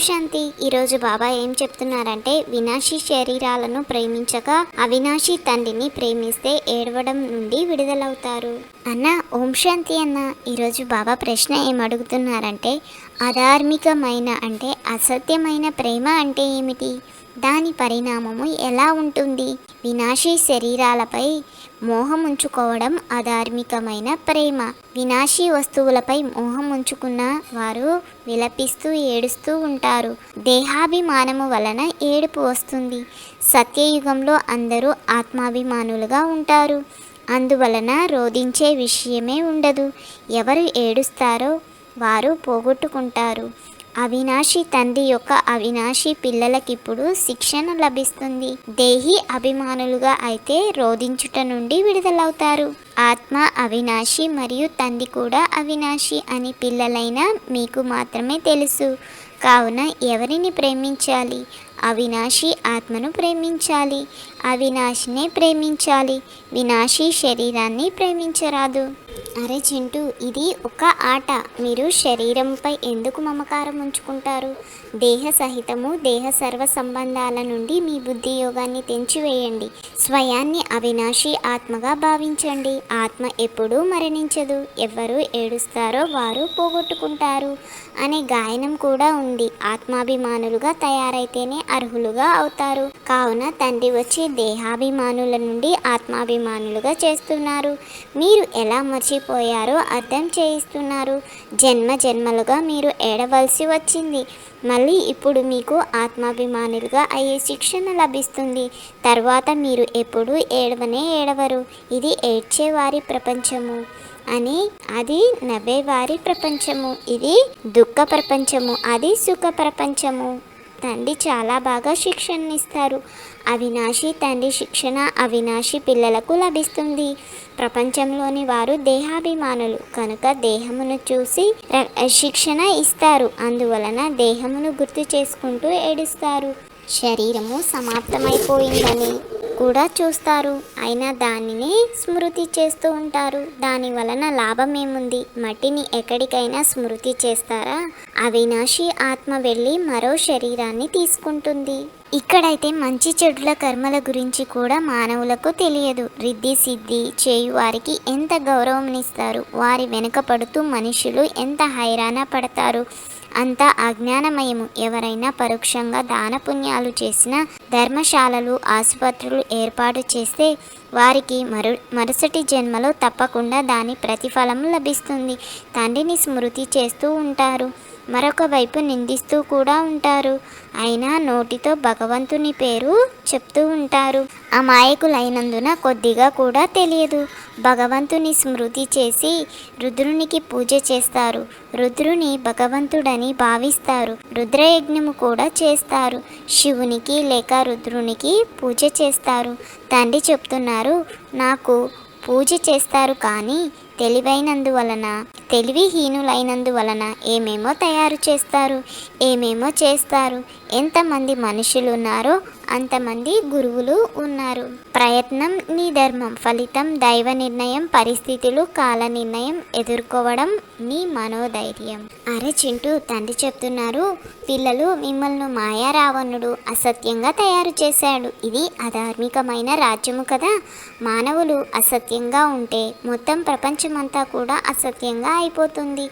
శాంతి. ఈరోజు బాబా ఏం చెప్తున్నారంటే వినాశి శరీరాలను ప్రేమించక అవినాశి తండ్రిని ప్రేమిస్తే ఏడవడం నుండి విడుదలవుతారు. అన్న ఓం శాంతి అన్న. ఈరోజు బాబా ప్రశ్న ఏం అడుగుతున్నారంటే అధార్మికమైన అంటే అసత్యమైన ప్రేమ అంటే ఏమిటి? దాని పరిణామము ఎలా ఉంటుంది? వినాశీ శరీరాలపై మోహం ఉంచుకోవడం అధార్మికమైన ప్రేమ. వినాశీ వస్తువులపై మోహం ఉంచుకున్న వారు విలపిస్తూ ఏడుస్తూ ఉంటారు. దేహాభిమానము వలన ఏడుపు వస్తుంది. సత్యయుగంలో అందరూ ఆత్మాభిమానులుగా ఉంటారు. అందువలన రోధించే విషయమే ఉండదు. ఎవరు ఏడుస్తారో వారు పోగొట్టుకుంటారు. అవినాశి తండ్రి యొక్క అవినాశి పిల్లలకిప్పుడు శిక్షణ లభిస్తుంది. దేహి అభిమానులుగా అయితే రోధించుట నుండి విడుదలవుతారు. ఆత్మ అవినాశి మరియు తండ్రి కూడా అవినాశి అని పిల్లలైన మీకు మాత్రమే తెలుసు. కావున ఎవరిని ప్రేమించాలి? అవినాశి ఆత్మను ప్రేమించాలి. అవినాశినే ప్రేమించాలి. వినాశి శరీరాన్ని ప్రేమించరాదు. అరే చింటూ ఇది ఒక ఆట. మీరు శరీరంపై ఎందుకు మమకారం ఉంచుకుంటారు? దేహ సహితము దేహ సర్వ సంబంధాల నుండి మీ బుద్ధి యోగాన్ని తెంచివేయండి. స్వయాన్ని అవినాశి ఆత్మగా భావించండి. ఆత్మ ఎప్పుడూ మరణించదు. ఎవరు ఏడుస్తారో వారు పోగొట్టుకుంటారు. అనే గాయనం కూడా ఉంది. ఆత్మాభిమానులుగా తయారైతేనే అర్హులుగా అవుతారు. కావున తండ్రి వచ్చి దేహాభిమానుల నుండి ఆత్మాభిమానులుగా చేస్తున్నారు. మీరు ఎలా మర్చిపోయారో అర్థం చేయిస్తున్నారు. జన్మ జన్మలుగా మీరు ఏడవలసి వచ్చింది. మళ్ళీ ఇప్పుడు మీకు ఆత్మాభిమానులుగా అయ్యే శిక్షణ లభిస్తుంది. తర్వాత మీరు ఎప్పుడూ ఏడవనే ఏడవరు. ఇది ఏడ్చేవారి ప్రపంచము అని అది నవ్వేవారి ప్రపంచము. ఇది దుఃఖ ప్రపంచము అది సుఖ ప్రపంచము. తండ్రి చాలా బాగా శిక్షణ ఇస్తారు అవినాశి తండ్రి శిక్షణ అవినాశి పిల్లలకు లభిస్తుంది. ప్రపంచంలోని వారు దేహాభిమానులు కనుక దేహమును చూసి శిక్షణ ఇస్తారు. అందువలన దేహమును గుర్తు చేసుకుంటూ ఏడుస్తారు. శరీరము సమాప్తమైపోయిందని. కూడా చూస్తారు. అయినా దానిని స్మృతి చేస్తూ ఉంటారు. దాని వలన లాభం ఏముంది? మట్టిని ఎక్కడికైనా స్మృతి చేస్తారా? అవినాశి ఆత్మ వెళ్ళి మరో శరీరాన్ని తీసుకుంటుంది. ఇక్కడైతే మంచి చెడుల కర్మల గురించి కూడా మానవులకు తెలియదు. రిద్ధి సిద్ధి చేయు వారికి ఎంత గౌరవం ఇస్తారు? వారి వెనుక పడుతూ మనుషులు ఎంత హైరాణ పడతారు? అంతా అజ్ఞానమయము. ఎవరైనా పరోక్షంగా దానపుణ్యాలు చేసిన ధర్మశాలలు ఆసుపత్రులు ఏర్పాటు చేస్తే వారికి మరు మరుసటి జన్మలో తప్పకుండా దాని ప్రతిఫలం లభిస్తుంది. తండ్రిని స్మృతి చేస్తూ ఉంటారు. మరొక వైపు నిందిస్తూ కూడా ఉంటారు. అయినా నోటితో భగవంతుని పేరు చెప్తూ ఉంటారు. అమాయకులైనందున కొద్దిగా కూడా తెలియదు. భగవంతుని స్మృతి చేసి రుద్రునికి పూజ చేస్తారు. రుద్రుని భగవంతుడని భావిస్తారు. రుద్రయజ్ఞము కూడా చేస్తారు. శివునికి లేక రుద్రునికి పూజ చేస్తారు. తండ్రి చెప్తున్నారు నాకు పూజ చేస్తారు కానీ తెలివైనందువలన తెలివిహీనులైనందువలన ఏమేమో తయారు చేస్తారు? ఏమేమో చేస్తారు? ఎంతమంది మనుషులు ఉన్నారో అంతమంది గురువులు ఉన్నారు. ప్రయత్నం నీ ధర్మం ఫలితం దైవ నిర్ణయం పరిస్థితులు కాల నిర్ణయం ఎదుర్కోవడం నీ మనోధైర్యం. అరే చింటూ తండ్రి చెప్తున్నారు పిల్లలు మిమ్మల్ని మాయా రావణుడు అసత్యంగా తయారు చేశాడు. ఇది అధార్మికమైన రాజ్యము కదా. మానవులు అసత్యంగా ఉంటే మొత్తం ప్రపంచమంతా కూడా అసత్యంగా అయిపోతుంది.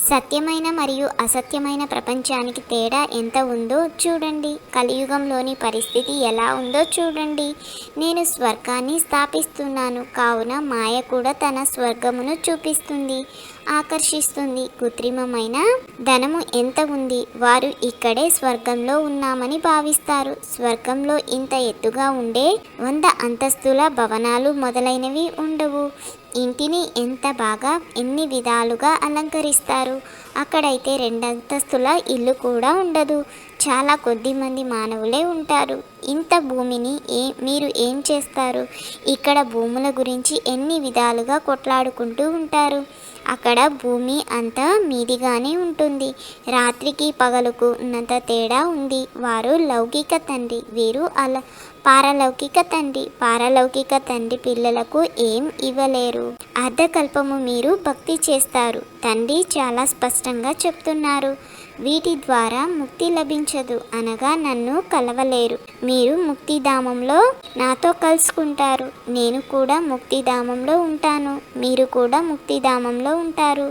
సత్యమైన మరియు అసత్యమైన ప్రపంచానికి తేడా ఎంత ఉందో చూడండి. కలియుగంలోని పరిస్థితి ఎలా ఉందో చూడండి. నేను స్వర్గాన్ని స్థాపిస్తున్నాను. కావున మాయ కూడా తన స్వర్గమును చూపిస్తుంది. ఆకర్షిస్తుంది. కృత్రిమమైన ధనము ఎంత ఉంది? వారు ఇక్కడే స్వర్గంలో ఉన్నామని భావిస్తారు. స్వర్గంలో ఇంత ఎత్తుగా ఉండే వంద అంతస్తుల భవనాలు మొదలైనవి ఉండవు. ఇంటిని ఎంత బాగా ఎన్ని విధాలుగా అలంకరిస్తారు? అక్కడైతే రెండంతస్తుల ఇల్లు కూడా ఉండదు. చాలా కొద్ది మంది మానవులే ఉంటారు. ఇంత భూమిని ఏ మీరు ఏం చేస్తారు? ఇక్కడ భూముల గురించి ఎన్ని విధాలుగా కొట్లాడుకుంటూ ఉంటారు? అక్కడ భూమి అంతా మీదిగానే ఉంటుంది. రాత్రికి పగలుకు ఉన్నంత తేడా ఉంది. వారు లౌకిక తండ్రి వీరు అలా పారలౌకిక తండ్రి. పారలౌకిక తండ్రి పిల్లలకు ఏం ఇవ్వలేరు. అర్ధకల్పము మీరు భక్తి చేస్తారు. తండ్రి చాలా స్పష్టంగా చెప్తున్నారు. వీటి ద్వారా ముక్తి లభించదు అనగా నన్ను కలవలేరు. మీరు ముక్తిధామంలో నాతో కలుసుకుంటారు. నేను కూడా ముక్తిధామంలో ఉంటాను. మీరు కూడా ముక్తిధామంలో ఉంటారు.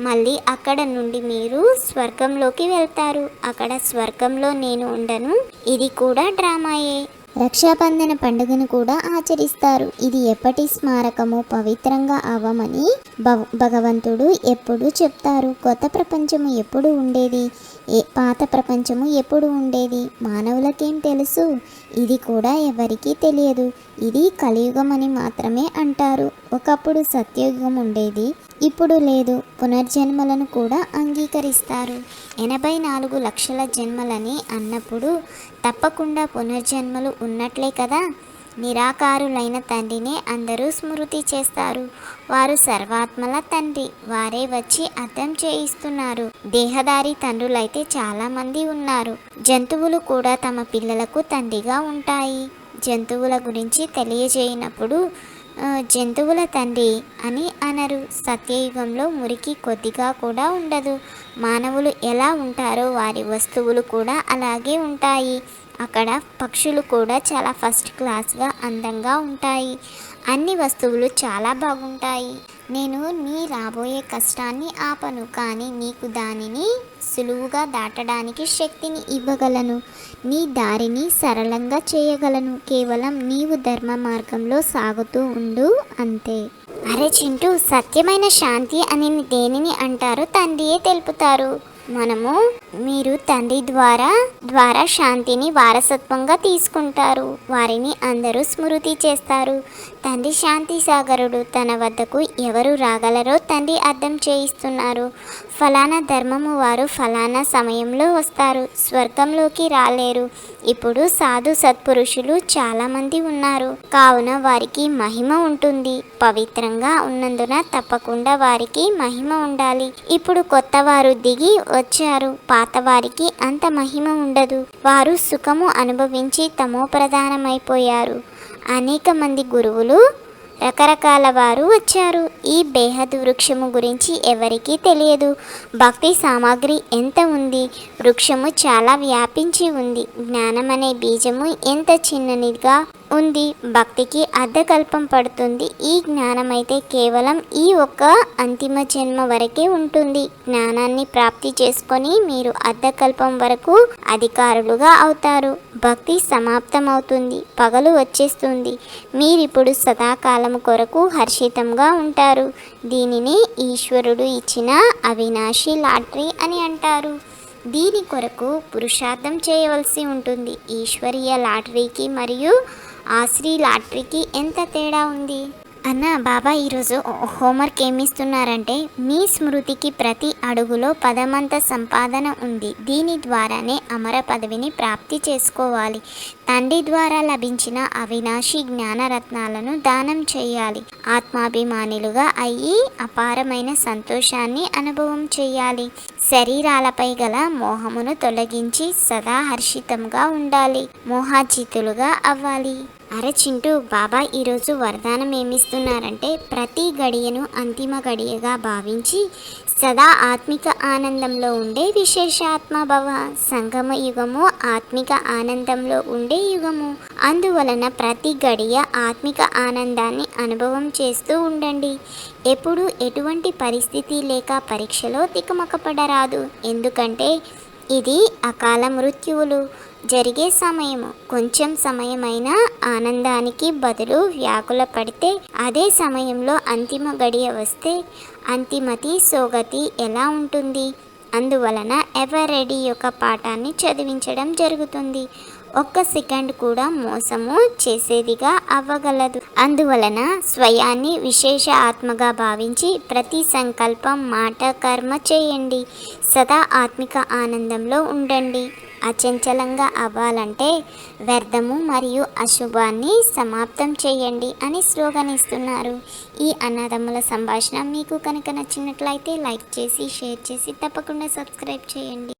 మళ్ళీ అక్కడ నుండి మీరు స్వర్గంలోకి వెళ్తారు. అక్కడ స్వర్గంలో నేను ఉండను. ఇది కూడా డ్రామాయే. రక్షాబంధన పండుగను కూడా ఆచరిస్తారు. ఇది ఎప్పటి స్మారకము పవిత్రంగా అవ్వమని భవ- భగవంతుడు ఎప్పుడు చెప్తారు. కొత్త ప్రపంచము ఎప్పుడు ఉండేది? ఏ పాత ప్రపంచము ఎప్పుడు ఉండేది? మానవులకేం తెలుసు? ఇది కూడా ఎవరికీ తెలియదు. ఇది కలియుగం అని మాత్రమే అంటారు. ఒకప్పుడు సత్యయుగం ఉండేది. ఇప్పుడు లేదు పునర్జన్మలను కూడా అంగీకరిస్తారు. ఎనభై నాలుగు లక్షల జన్మలని అన్నప్పుడు తప్పకుండా పునర్జన్మలు ఉన్నట్లే కదా? నిరాకారులైన తండ్రినే అందరూ స్మృతి చేస్తారు. వారు సర్వాత్మల తండ్రి వారే వచ్చి అర్థం చేయిస్తున్నారు. దేహదారి తండ్రులైతే చాలామంది ఉన్నారు. జంతువులు కూడా తమ పిల్లలకు తండ్రిగా ఉంటాయి. జంతువుల గురించి తెలియజేయనప్పుడు జంతువుల తండ్రి అని అనరు. సత్యయుగంలో మురికి కొద్దిగా కూడా ఉండదు. మానవులు ఎలా ఉంటారో వారి వస్తువులు కూడా అలాగే ఉంటాయి. అక్కడ పక్షులు కూడా చాలా ఫస్ట్ క్లాస్గా అందంగా ఉంటాయి. అన్ని వస్తువులు చాలా బాగుంటాయి. నేను నీ రాబోయే కష్టాన్ని ఆపను కానీ నీకు దానిని సులువుగా దాటడానికి శక్తిని ఇవ్వగలను. నీ దారిని సరళంగా చేయగలను. కేవలం నీవు ధర్మ మార్గంలో సాగుతూ ఉండు అంతే. అరే చింటూ సత్యమైన శాంతి అని దేనిని అంటారో? తండ్రియే తెలుపుతారు. మనము మీరు తండ్రి ద్వారా ద్వారా శాంతిని వారసత్వంగా తీసుకుంటారు. వారిని అందరూ స్మృతి చేస్తారు. తండ్రి శాంతి సాగరుడు తన వద్దకు ఎవరు రాగలరో తండ్రి అర్థం చేయిస్తున్నారు. ఫలానా ధర్మము వారు ఫలానా సమయంలో వస్తారు. స్వర్గంలోకి రాలేరు. ఇప్పుడు సాధు సత్పురుషులు చాలామంది ఉన్నారు. కావున వారికి మహిమ ఉంటుంది. పవిత్రంగా ఉన్నందున తప్పకుండా వారికి మహిమ ఉండాలి. ఇప్పుడు కొత్త వారు దిగి వచ్చారు. పాతవారికి అంత మహిమ ఉండదు. వారు సుఖము అనుభవించి తమో ప్రధానమైపోయారు అనేక మంది గురువులు రకరకాల వారు వచ్చారు. ఈ బేహద్ వృక్షము గురించి ఎవరికీ తెలియదు. భక్తి సామాగ్రి ఎంత ఉంది? వృక్షము చాలా వ్యాపించి ఉంది. జ్ఞానం అనే బీజము ఎంత చిన్నదిగా ఉంది. భక్తికి అర్ధకల్పం పడుతుంది. ఈ జ్ఞానం అయితే కేవలం ఈ ఒక్క అంతిమ జన్మ వరకే ఉంటుంది. జ్ఞానాన్ని ప్రాప్తి చేసుకొని మీరు అర్ధకల్పం వరకు అధికారులుగా అవుతారు. భక్తి సమాప్తమవుతుంది. పగలు వచ్చేస్తుంది. మీరిప్పుడు సదాకాలం కొరకు హర్షితంగా ఉంటారు. దీనిని ఈశ్వరుడు ఇచ్చిన అవినాశి లాటరీ అని అంటారు. దీని కొరకు పురుషార్థం చేయవలసి ఉంటుంది. ఈశ్వరీయ లాటరీకి మరియు ఆశ్రీ లాటరీకి ఎంత తేడా ఉంది? అన్న బాబా ఈరోజు హోంవర్క్ ఏమిస్తున్నారంటే మీ స్మృతికి ప్రతి అడుగులో పదమంత సంపాదన ఉంది. దీని ద్వారానే అమర పదవిని ప్రాప్తి చేసుకోవాలి. తండ్రి ద్వారా లభించిన అవినాశి జ్ఞానరత్నాలను దానం చేయాలి. ఆత్మాభిమానులుగా అయ్యి అపారమైన సంతోషాన్ని అనుభవం చేయాలి. శరీరాలపై గల మోహమును తొలగించి సదా హర్షితంగా ఉండాలి. మోహాజీతులుగా అవ్వాలి. అరే చింటూ బాబా ఈరోజు వరదానం ఏమిస్తున్నారంటే ప్రతి గడియను అంతిమ గడియగా భావించి సదా ఆత్మిక ఆనందంలో ఉండే విశేషాత్మ భవ సంగమ యుగము ఆత్మిక ఆనందంలో ఉండే యుగము. అందువలన ప్రతి గడియ ఆత్మిక ఆనందాన్ని అనుభవం చేస్తూ ఉండండి. ఎప్పుడు ఎటువంటి పరిస్థితి లేక పరీక్షలో తికమకపడరాదు. ఎందుకంటే ఇది అకాల మృత్యువులు. జరిగే సమయము. కొంచెం సమయమైన ఆనందానికి బదులు వ్యాకుల పడితే అదే సమయంలో అంతిమ గడియ వస్తే అంతిమతి సోగతి ఎలా ఉంటుంది? అందువలన ఎవరెడీ రెడీ యొక్క పాఠాన్ని చదివించడం జరుగుతుంది. ఒక్క సెకండ్ కూడా మోసము చేసేదిగా అవ్వగలదు. అందువలన స్వయాన్ని విశేష ఆత్మగా భావించి ప్రతి సంకల్పం మాట కర్మ చేయండి. సదా ఆత్మిక ఆనందంలో ఉండండి. అచంచలంగా అవ్వాలంటే వ్యర్థము మరియు అశుభాన్ని సమాప్తం చేయండి అని స్లోగన్ ఇస్తున్నారు. ఈ అన్నదమ్ముల సంభాషణ మీకు కనుక నచ్చినట్లయితే లైక్ చేసి షేర్ చేసి తప్పకుండా సబ్స్క్రైబ్ చేయండి.